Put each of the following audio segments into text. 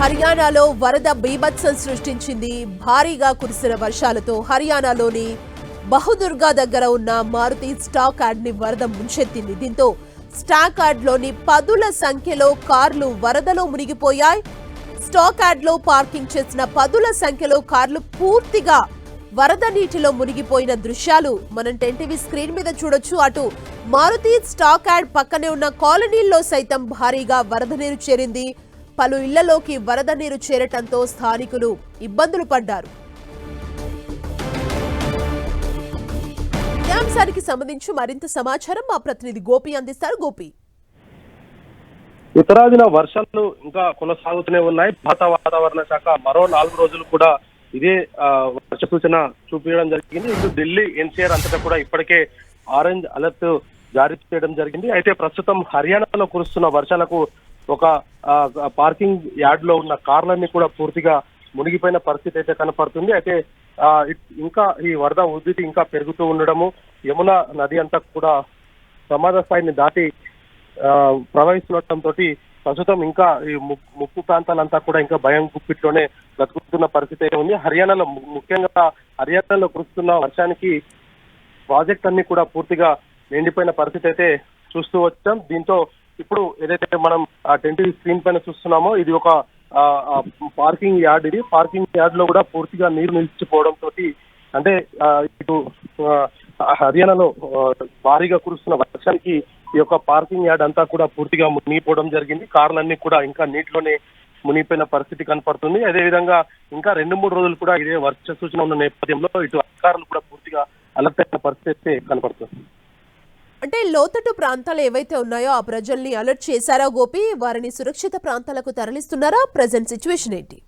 హర్యానాలో వరద బీభత్సం సృష్టించింది. భారీగా కురిసిన వర్షాలతో హర్యానాలోని బహుదుర్గా దగ్గర ఉన్న మారుతి స్టాక్ యార్డ్ని వరద ముంచెత్తింది. దీంతో స్టాక్ యార్డ్లోని పదుల సంఖ్యలో కార్లు వరదలో మునిగిపోయాయి. స్టాక్ యార్డ్లో పార్కింగ్ చేసిన పదుల సంఖ్యలో కార్లు పూర్తిగా వరద నీటిలో మునిగిపోయిన దృశ్యాలు మనం టెన్టీవీ స్క్రీన్ మీద చూడొచ్చు. అటు మారుతి స్టాక్ యార్డ్ పక్కనే ఉన్న కాలనీల్లో సైతం భారీగా వరద నీరు చేరింది. పలు ఇళ్ళలోకి వరద నీరు చేరటంతో స్థానికులు ఇబ్బందులు పడ్డారు. అంశానికి సంబంధించి మరింత సమాచారం మా ప్రతినిధి గోపి అందిస్తారు. గోపి. ఉత్తరాదిన వర్షాలు ఇంకా కొనసాగుతూనే ఉన్నాయి. భారత వాతావరణ శాఖ మరో నాలుగు రోజులు కూడా ఇదే వర్ష సూచన చూపించడం జరిగింది. ఇటు ఢిల్లీ ఎన్సీఆర్ అంతటా కూడా ఇప్పటికే ఆరెంజ్ అలర్ట్ జారీ చేయడం జరిగింది. అయితే ప్రస్తుతం హర్యానాలో కురుస్తున్న వర్షాలకు ఒక పార్కింగ్ యార్డ్లో ఉన్న కార్లన్నీ కూడా పూర్తిగా మునిగిపోయిన పరిస్థితి అయితే కనపడుతుంది. అయితే ఇంకా ఈ వరద ఉధృతి ఇంకా పెరుగుతూ ఉండడము యమున నది అంతా కూడా ప్రమాద స్థాయిని దాటి ఆ, ప్రవహిస్తుండటంతో ప్రస్తుతం ఇంకా ఈ ముప్పు ప్రాంతాలంతా కూడా ఇంకా భయం గుప్పిట్లోనే బ్రతుకుతున్న పరిస్థితి అయితే ఉంది. హర్యానాలో ముఖ్యంగా హర్యానాలో కురుస్తున్న వర్షానికి ప్రాజెక్ట్ అన్ని కూడా పూర్తిగా నిండిపోయిన పరిస్థితి అయితే చూస్తూ వచ్చాం. దీంతో ఇప్పుడు ఏదైతే మనం ఆ టెంట్ స్క్రీన్ పైన చూస్తున్నామో ఇది ఒక పార్కింగ్ యార్డ్ ఇది. పార్కింగ్ యార్డ్లో కూడా పూర్తిగా నీరు నిలిచిపోవడం తోటి అంటే ఇటు హర్యానాలో భారీగా కురుస్తున్న వర్షానికి ఈ యొక్క పార్కింగ్ యార్డ్ అంతా కూడా పూర్తిగా మునిగిపోవడం జరిగింది. కార్లన్నీ కూడా ఇంకా నీటిలోనే మునిగిపోయిన పరిస్థితి కనపడుతుంది. అదే విధంగా ఇంకా రెండు మూడు రోజులు కూడా ఇదే వర్ష సూచన ఉన్న నేపథ్యంలో ఇటు అధికారులు కూడా పూర్తిగా అలర్ట్ అయిన పరిస్థితి కనపడుతుంది. అంటే లోతట్టు ప్రాంతాలు ఏవైతే ఉన్నాయో ఆ ప్రజల్ని అలర్ట్ చేశారా గోపి? వారిని సురక్షిత ప్రాంతాలకు తరలిస్తున్నారా? ప్రజెంట్ సిచ్యువేషన్ ఏంటి?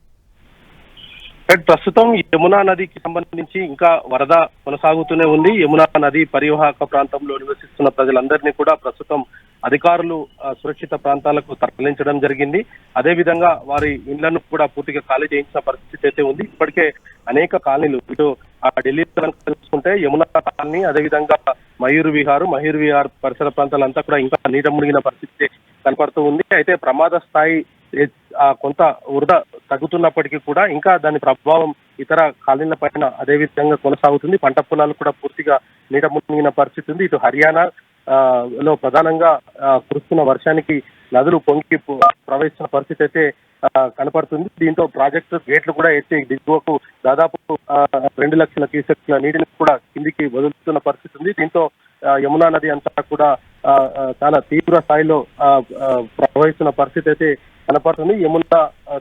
ప్రస్తుతం యమునా నదికి సంబంధించి ఇంకా వరద కొనసాగుతూనే ఉంది. యమునా నది పరివాహక ప్రాంతంలో నివసిస్తున్న ప్రజలందరినీ కూడా ప్రస్తుతం అధికారులు సురక్షిత ప్రాంతాలకు తరలించడం జరిగింది. అదే విధంగా వారి ఇళ్ళను కూడా పూర్తిగా ఖాళీ చేయించిన పరిస్థితి అయితే ఉంది. ఇప్పటికే అనేక కాలనీలు ఇటు ఆ ఢిల్లీ తెలుసుకుంటే చూసుకుంటే యమునా కాలనీ అదే విధంగా మయూర్ విహార్ మయూర్ విహార్ పరిసర ప్రాంతాలంతా కూడా ఇంకా నీట మునిగిన పరిస్థితి కనపడుతూ ఉంది. అయితే ప్రమాద స్థాయి ఆ కొంత వృధ తగ్గుతున్నప్పటికీ కూడా ఇంకా దాని ప్రభావం ఇతర కాలనీల పైన అదే విధంగా కొనసాగుతుంది. పంట పొలాలు కూడా పూర్తిగా నీట మునిగిన పరిస్థితి ఉంది. ఇటు హర్యానా ఆ, లో ప్రధానంగా ఆ, కురుస్తున్న వర్షానికి నదులు పొంగి ప్రవహిస్తున్న పరిస్థితి అయితే కనపడుతుంది. దీంతో ప్రాజెక్టు గేట్లు కూడా ఎత్తి దిగువకు దాదాపు రెండు లక్షల క్యూసెక్ల నీటిని కూడా కిందికి వదులుతున్న పరిస్థితి ఉంది. దీంతో యమునా నది అంతా కూడా చాలా తీవ్ర స్థాయిలో ప్రవహిస్తున్న పరిస్థితి అయితే కనపడుతుంది. యమునా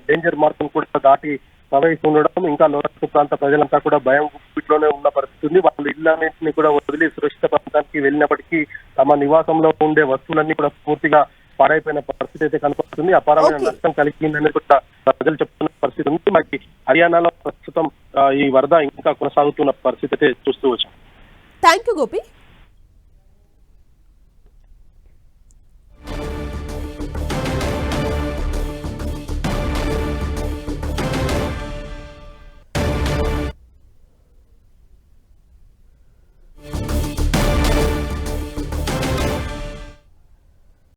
డేంజర్ మార్గం కూడా దాటి ప్రవహిస్తుండడం ఇంకా లోతట్టు ప్రాంత ప్రజలంతా కూడా భయం గుప్పిట్లోనే ఉన్న పరిస్థితి ఉంది. వాళ్ళ ఇళ్ళన్నింటినీ కూడా వదిలి సురక్షిత ప్రాంతానికి వెళ్ళినప్పటికీ తమ నివాసంలో ఉండే వస్తువులన్నీ కూడా పూర్తిగా పాడైపోయిన పరిస్థితి అయితే కనపడుతుంది. అపారమైన. నష్టం కలిగిందని కూడా ప్రజలు చెప్తున్న పరిస్థితి ఉంది. మనకి హర్యానాలో ప్రస్తుతం ఈ వరద ఇంకా కొనసాగుతున్న పరిస్థితి అయితే చూస్తూ వచ్చాం. Thank you Gopi